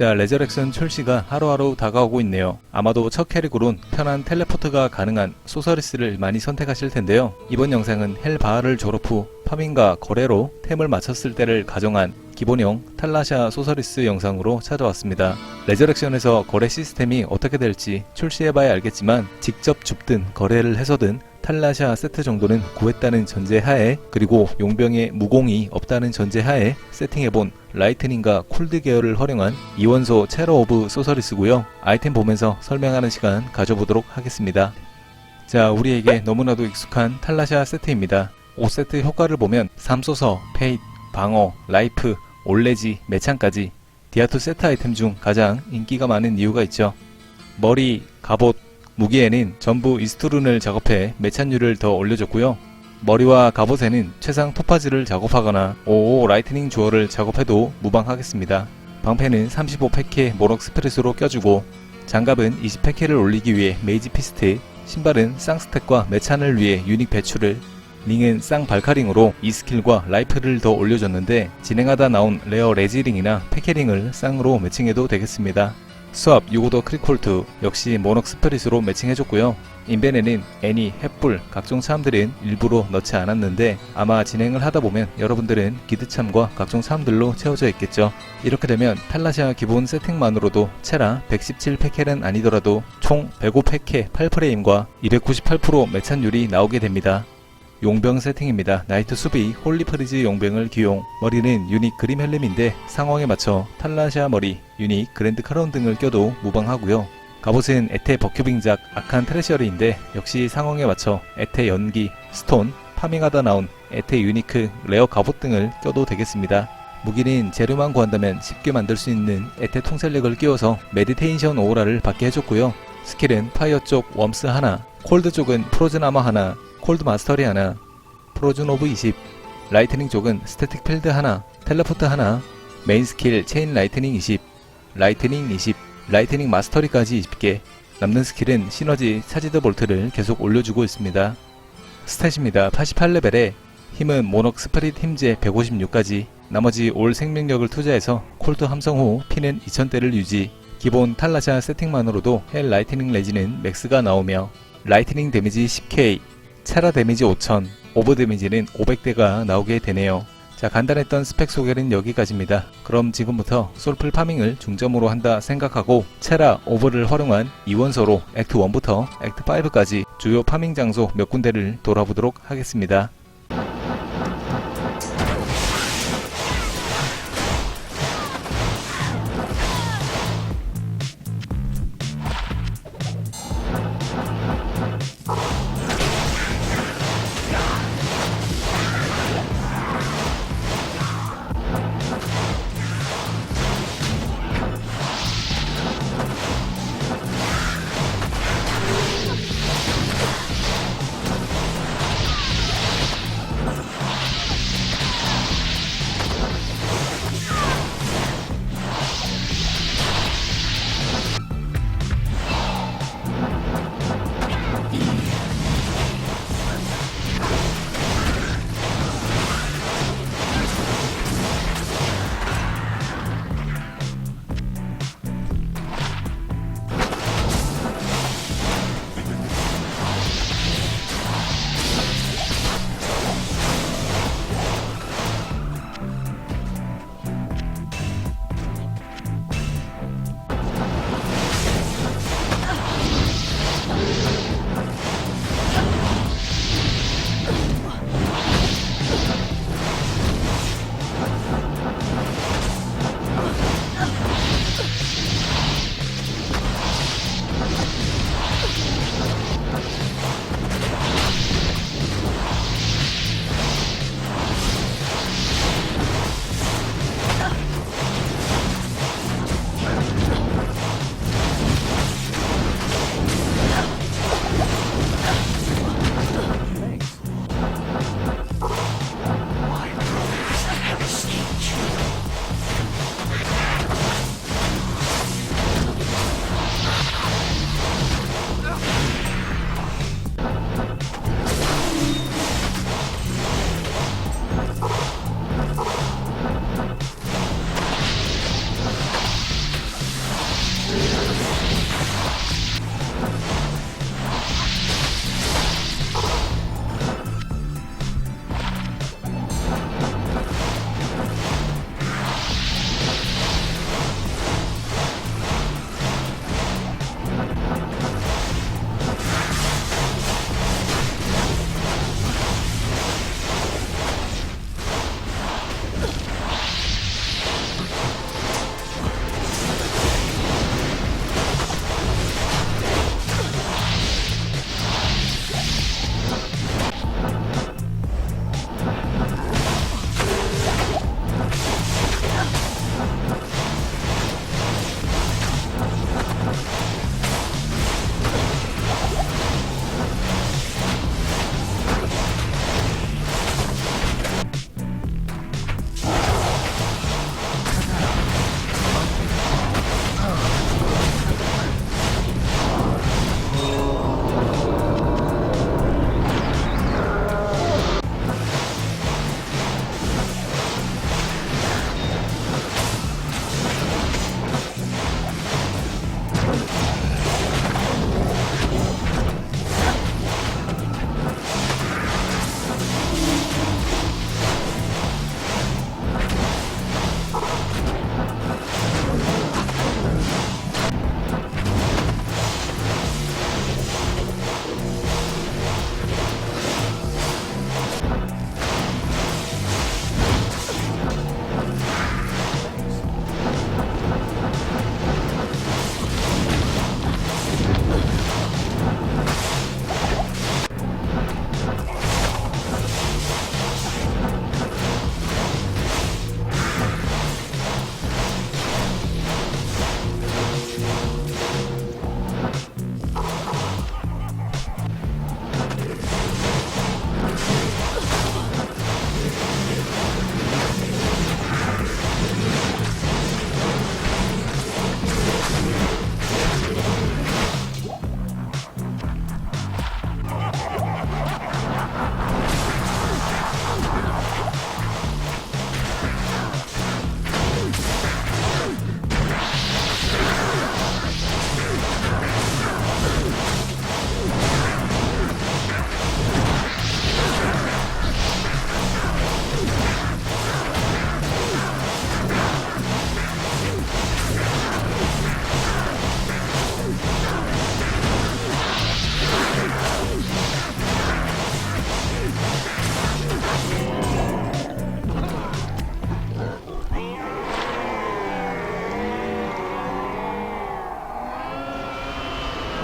자, 레저렉션 출시가 하루하루 다가오고 있네요. 아마도 첫 캐릭으론 편한 텔레포트가 가능한 소서리스를 많이 선택하실 텐데요. 이번 영상은 헬바하를 졸업 후 파밍과 거래로 템을 맞췄을 때를 가정한 기본형 탈라샤 소서리스 영상으로 찾아왔습니다. 레저렉션에서 거래 시스템이 어떻게 될지 출시해봐야 알겠지만 직접 줍든 거래를 해서든 탈라샤 세트 정도는 구했다는 전제하에 그리고 용병의 무공이 없다는 전제하에 세팅해본 라이트닝과 쿨드 계열을 활용한 이원소 체러 오브 소서리스고요. 아이템 보면서 설명하는 시간 가져보도록 하겠습니다. 자, 우리에게 너무나도 익숙한 탈라샤 세트입니다. 5세트 효과를 보면 삼소서, 페이트, 방어, 라이프, 올레지, 매창까지 디아투 세트 아이템 중 가장 인기가 많은 이유가 있죠. 머리, 갑옷, 무기에는 전부 이스트룬을 작업해 매찬율을 더 올려줬고요. 머리와 갑옷에는 최상 토파즈를 작업하거나 55 라이트닝 주어를 작업해도 무방하겠습니다. 방패는 35패케 모럭 스프레스로 껴주고 장갑은 20패케를 올리기 위해 메이지 피스트, 신발은 쌍스택과 매찬을 위해 유닉 배출을 링은 쌍 발카링으로 이 스킬과 라이프를 더 올려줬는데 진행하다 나온 레어 레지링이나 패케링을 쌍으로 매칭해도 되겠습니다. 수압 유고더 크리콜트 역시 모넉 스프릿으로 매칭해줬고요. 인벤에는 애니, 햇불, 각종 차함들은 일부러 넣지 않았는데 아마 진행을 하다 보면 여러분들은 기드참과 각종 차함들로 채워져 있겠죠. 이렇게 되면 탈라시아 기본 세팅만으로도 체라 117패켈은 아니더라도 총 105패켈 8프레임과 298% 매찬율이 나오게 됩니다. 용병 세팅입니다. 나이트 수비 홀리프리즈 용병을 기용 머리는 유닉 그림 헬름인데 상황에 맞춰 탈라시아 머리, 유닉 그랜드 크라운 등을 껴도 무방하고요. 갑옷은 에테 버큐빙작 악한 트레셔리인데 역시 상황에 맞춰 에테 연기, 스톤, 파밍하다 나온 에테 유니크 레어 갑옷 등을 껴도 되겠습니다. 무기는 재료만 구한다면 쉽게 만들 수 있는 에테 통셀렉을 끼워서 메디테이션 오라를 받게 해줬고요. 스킬은 파이어 쪽 웜스 하나, 콜드 쪽은 프로즌 아머 하나, 콜드 마스터리 하나, 프로즌 오브 20, 라이트닝 쪽은 스태틱 필드 하나, 텔레포트 하나, 메인 스킬 체인 라이트닝 20, 라이트닝 20, 라이트닝 마스터리까지 20개, 남는 스킬은 시너지 차지드 볼트를 계속 올려주고 있습니다. 스탯입니다. 88레벨에 힘은 모넉 스프릿 힘제 156까지, 나머지 올 생명력을 투자해서 콜드 함성 후 피는 2000대를 유지, 기본 탈라샤 세팅만으로도 헬 라이트닝 레지는 맥스가 나오며 라이트닝 데미지 10k, 체라 데미지 5000, 오버 데미지는 500대가 나오게 되네요. 자, 간단했던 스펙 소개는 여기까지입니다. 그럼 지금부터 솔플 파밍을 중점으로 한다 생각하고 체라 오버를 활용한 이원서로 액트 1부터 액트 5까지 주요 파밍 장소 몇 군데를 돌아보도록 하겠습니다.